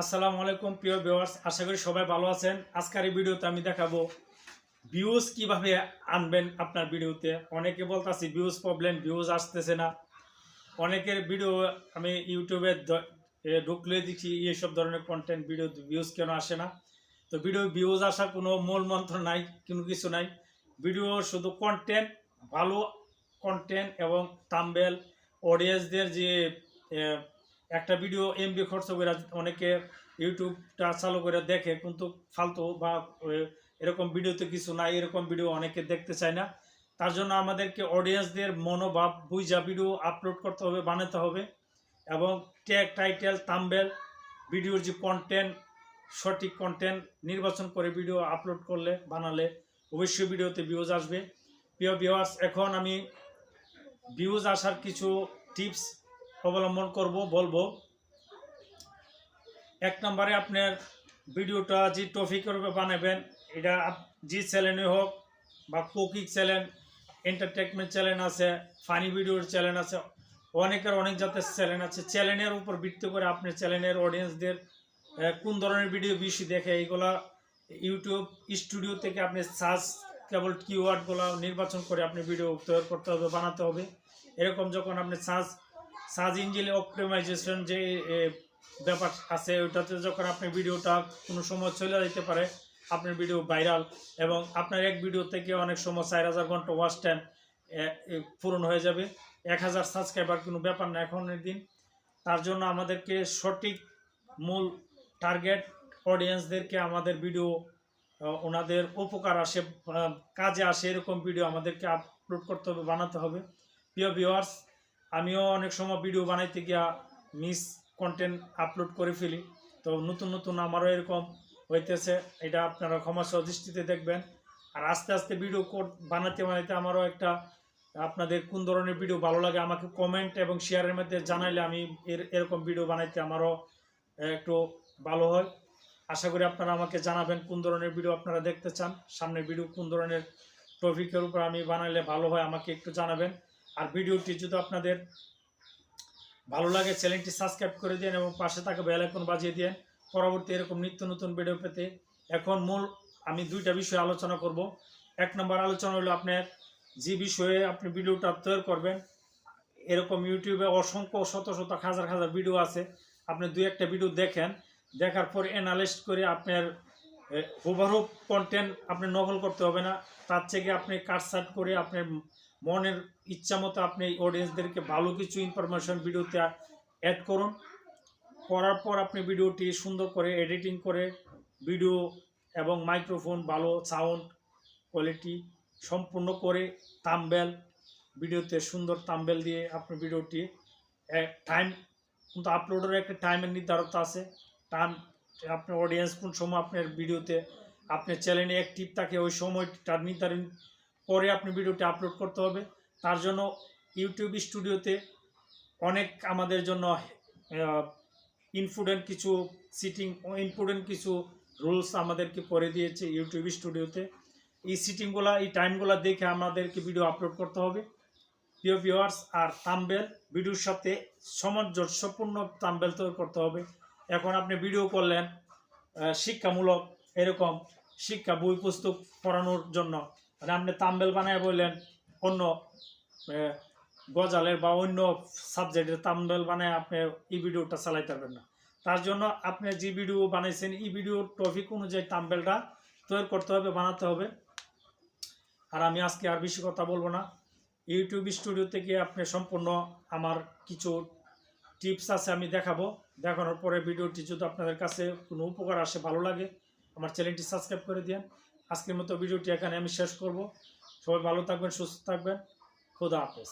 আসসালামু আলাইকুম, প্রিয় ভিউয়ার্স আশা করি সবাই ভালো আছেন। আজকের এই ভিডিওতে আমি দেখাবো ভিউজ কীভাবে আনবেন আপনার ভিডিওতে। অনেকে বলতেছি ভিউজ প্রবলেম ভিউজ আসতেছে না। অনেকের ভিডিও আমি ইউটিউবে ঢুকলে দেখি, এইসব ধরনের কন্টেন্ট ভিডিও ভিউজ কেন আসে না? তো ভিডিও ভিউজ আসার কোনো মূল মন্ত্র নাই, কোনো কিছু নাই। ভিডিও শুধু কন্টেন্ট ভালো কন্টেন্ট এবং তাম্বেল অডিয়েন্সদের যে একটা ভিডিও এমবি খরচ করে অনেকে ইউটিউবটা চালু করে দেখে, কিন্তু ফালতু বা এরকম ভিডিওতে কিছু নাই, এরকম ভিডিও অনেকে দেখতে চায় না। তার জন্য আমাদেরকে অডিয়েন্সদের মনোভাব বুঝা ভিডিও আপলোড করতে হবে, বানাতে হবে। এবং ট্যাগ টাইটেল তাম্বেল ভিডিওর যে কন্টেন্ট সঠিক কন্টেন্ট নির্বাচন করে ভিডিও আপলোড করলে, বানালে অবশ্যই ভিডিওতে ভিউজ আসবে। প্রিয় ভিউয়ার্স এখন আমি ভিউজ আসার কিছু টিপস অবলম্বন করব, বলব। এক নম্বরে আপনার ভিডিওটা যে টপিকের বানাবেন, এটা যে চ্যানেলে হোক বা কুকিং চ্যানেল এন্টারটেনমেন্ট চ্যানেল আছে ফানি ভিডিওর চ্যানেল আছে, অনেকের অনেক জাতের চ্যানেল আছে। চ্যানেলের উপর ভিত্তি করে আপনি চ্যানেলের অডিয়েন্সদের কোন ধরনের ভিডিও বেশি দেখে, এইগুলা ইউটিউব স্টুডিও থেকে আপনি সার্চ কেবল কিওয়ার্ডগুলো নির্বাচন করে আপনি ভিডিও তৈরি করতে হবে, বানাতে হবে। এরকম যখন আপনি সার্চ সার্চ ইঞ্জিন অপটিমাইজেশন যে ব্যাপার আছে, ওইটাতে যখন আপনি ভিডিওটা কোনো সময় চলে যেতে পারে, আপনার ভিডিও ভাইরাল এবং আপনার এক ভিডিও থেকে অনেক সময় চার হাজার ঘণ্টা ওয়াচ টাইম পূরণ হয়ে যাবে। এক হাজার সাবস্ক্রাইবার কোনো ব্যাপার না এখনের দিন। তার জন্য আমাদেরকে সঠিক মূল টার্গেট অডিয়েন্সদেরকে আমাদের ভিডিও ওনাদের উপকার আসে কাজে আসে, এরকম ভিডিও আমাদেরকে আপলোড করতে হবে, বানাতে হবে। প্রিয় ভিউয়ার্স আমিও অনেক সময় ভিডিও বানাইতে গিয়া মিস কন্টেন্ট আপলোড করে ফেলি। তো নতুন নতুন আমারও এরকম হইতেছে, এটা আপনারা ক্ষমা দৃষ্টিতে দেখবেন। আর আস্তে আস্তে ভিডিও বানাতে বানাইতে আমারও একটা আপনাদের কোন ধরনের ভিডিও ভালো লাগে আমাকে কমেন্ট এবং শেয়ারের মধ্যে জানাইলে আমি এর, এরকম ভিডিও বানাইতে আমারও একটু ভালো হয়। আশা করি আপনারা আমাকে জানাবেন কোন ধরনের ভিডিও আপনারা দেখতে চান। সামনের ভিডিও কোন ধরনের টপিকের উপর আমি বানাইলে ভালো হয় আমাকে একটু জানাবেন। আর ভিডিওটি যদি আপনাদের ভালো লাগে, চ্যানেলটি সাবস্ক্রাইব করে দিন এবং পাশে থাকা বেল আইকন বাজিয়ে দিন। পরবর্তী এরকম নিত্য নতুন ভিডিও পেতে এখন মূল আমি দুইটা বিষয়ে আলোচনা করব। এক নম্বর আলোচনা হলো আপনার যে বিষয়ে আপনি ভিডিওটা তৈরি করবেন, এরকম ইউটিউবে অসংখ্য শত শত হাজার হাজার ভিডিও আছে। আপনি দুই একটা ভিডিও দেখেন, দেখার পর অ্যানালাইজ করে আপনার ওভারহুব কন্টেন্ট আপনি নকল করতে হবে না। তার থেকে আপনি কাটসাট করে আপনার মনের ইচ্ছা মতো আপনি এই অডিয়েন্সদেরকে ভালো কিছু ইনফরমেশন ভিডিওতে অ্যাড করুন। করার পর আপনি ভিডিওটি সুন্দর করে এডিটিং করে ভিডিও এবং মাইক্রোফোন ভালো সাউন্ড কোয়ালিটি সম্পূর্ণ করে তাম্বেল ভিডিওতে সুন্দর তাম্বেল দিয়ে আপনি ভিডিওটি টাইম কিন্তু আপলোডের একটা টাইমের নির্ধারিত আছে। টাইম আপনার অডিয়েন্স কোন সময় আপনার ভিডিওতে আপনার চ্যানেলে অ্যাক্টিভ থাকে, ওই সময়টা নির্ধারণ করে আপনি ভিডিওটি আপলোড করতে হবে। তার জন্য ইউটিউব স্টুডিওতে অনেক আমাদের জন্য ইনফুডেন্ট কিছু সিটিং ইনফুডেন্ট কিছু রুলস আমাদেরকে করে দিয়েছে ইউটিউব স্টুডিওতে এই সিটিংগুলো এই টাইমগুলো দেখে আমাদেরকে ভিডিও আপলোড করতে হবে। প্রিয় ভিউয়ার্স আর তাম্বেল ভিডিওর সাথে সামঞ্জস্যপূর্ণ তাম্বেল তৈরি করতে হবে। এখন আপনি ভিডিও করলেন শিক্ষামূলক এরকম শিক্ষা বই পুস্তক পড়ানোর জন্য। মানে আপনি তাম্বেল বানায় বললেন, অন্য গজালের বা অন্য সাবজেক্টের তাম্বেল বানায় আপনি এই ভিডিওটা চালাইতে পারবেন না। তার জন্য আপনি যে ভিডিও বানাইছেন, এই ভিডিওর টপিক অনুযায়ী তাম্বেলটা তৈরি করতে হবে, বানাতে হবে। আর আমি আজকে আর বেশি কথা বলব না। ইউটিউব স্টুডিও থেকে আপনি সম্পূর্ণ আমার কিছু টিপস আছে আমি দেখাবো। দেখানোর পরে ভিডিওটি যদি আপনাদের কাছে কোনো উপকার আসে, ভালো লাগে, আমার চ্যানেলটি সাবস্ক্রাইব করে দিন আজকের মতো ভিডিওটি এখানে আমি শেষ করব। সবাই ভালো থাকবেন সুস্থ থাকবেন। খুদা হাফেজ।